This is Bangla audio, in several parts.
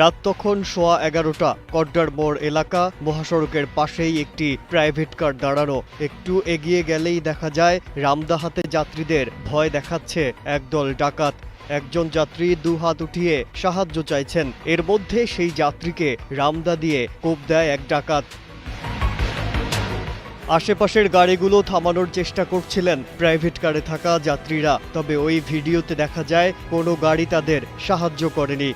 রাত তখন সোয়া এগারোটা। কড্ডার মোড় এলাকা, মহাসড়কের পাশেই একটি প্রাইভেট কার দাঁড়ানো। একটু এগিয়ে গেলেই দেখা যায়, রামদাহাতে যাত্রীদের ভয় দেখাচ্ছে একদল ডাকাত। একজন যাত্রী দু হাত উঠিয়ে সাহায্য চাইছেন। এর মধ্যে সেই যাত্রীকে রামদা দিয়ে কোপ দেয় এক ডাকাত। আশেপাশের গাড়িগুলো থামানোর চেষ্টা করছিলেন প্রাইভেট কারে থাকা যাত্রীরা, তবে ওই ভিডিওতে দেখা যায়, কোনো গাড়ি তাদের সাহায্য করেনি।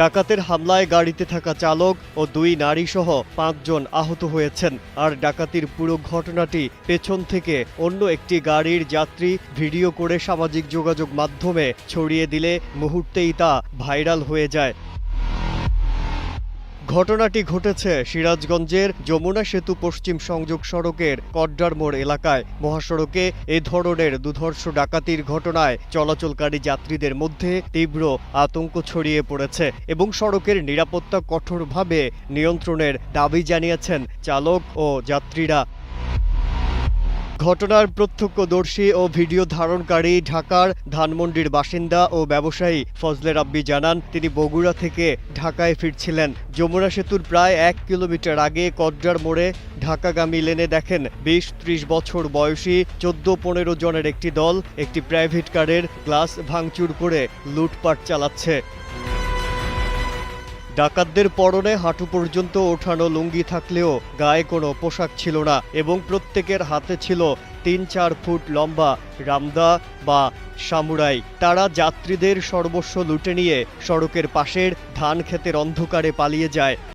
ডাকাতের হামলায় গাড়িতে থাকা চালক ও দুই নারীসহ পাঁচজন আহত হয়েছেন। আর ডাকাতির পুরো ঘটনাটি পেছন থেকে অন্য একটি গাড়ির যাত্রী ভিডিও করে সামাজিক যোগাযোগ মাধ্যমে ছড়িয়ে দিলে মুহূর্তেই তা ভাইরাল হয়ে যায়। ঘটনাটি ঘটেছে সিরাজগঞ্জের যমুনা সেতু পশ্চিম সংযোগ সড়কের কড্ডার মোড় এলাকায়। মহাসড়কে এ ধরনের দুধর্ষ ডাকাতির ঘটনায় চলাচলকারী যাত্রীদের মধ্যে তীব্র আতঙ্ক ছড়িয়ে পড়েছে এবং সড়কের নিরাপত্তা কঠোরভাবে নিয়ন্ত্রণের দাবি জানিয়েছেন চালক ও যাত্রীরা। ঘটনার প্রত্যক্ষদর্শী ও ভিডিও ধারণকারী ঢাকার ধানমন্ডির বাসিন্দা ও ব্যবসায়ী ফজলে রাব্বি জানান, তিনি বগুড়া থেকে ঢাকায় ফিরছিলেন। যমুনা সেতুর প্রায় এক কিলোমিটার আগে কড্ডার মোড়ে ঢাকাগামী লেনে দেখেন বিশ ত্রিশ বছর বয়সী চোদ্দ পনেরো জনের একটি দল একটি প্রাইভেট কারের গ্লাস ভাঙচুর করে লুটপাট চালাচ্ছে। ডাকাতদের পরনে হাঁটু পর্যন্ত ওঠানো লুঙ্গি থাকলেও গায়ে কোনো পোশাক ছিল না এবং প্রত্যেকের হাতে ছিল তিন চার ফুট লম্বা রামদা বা সামুরাই। তারা যাত্রীদের সর্বস্ব লুটে নিয়ে সড়কের পাশের ধান ক্ষেতের অন্ধকারে পালিয়ে যায়।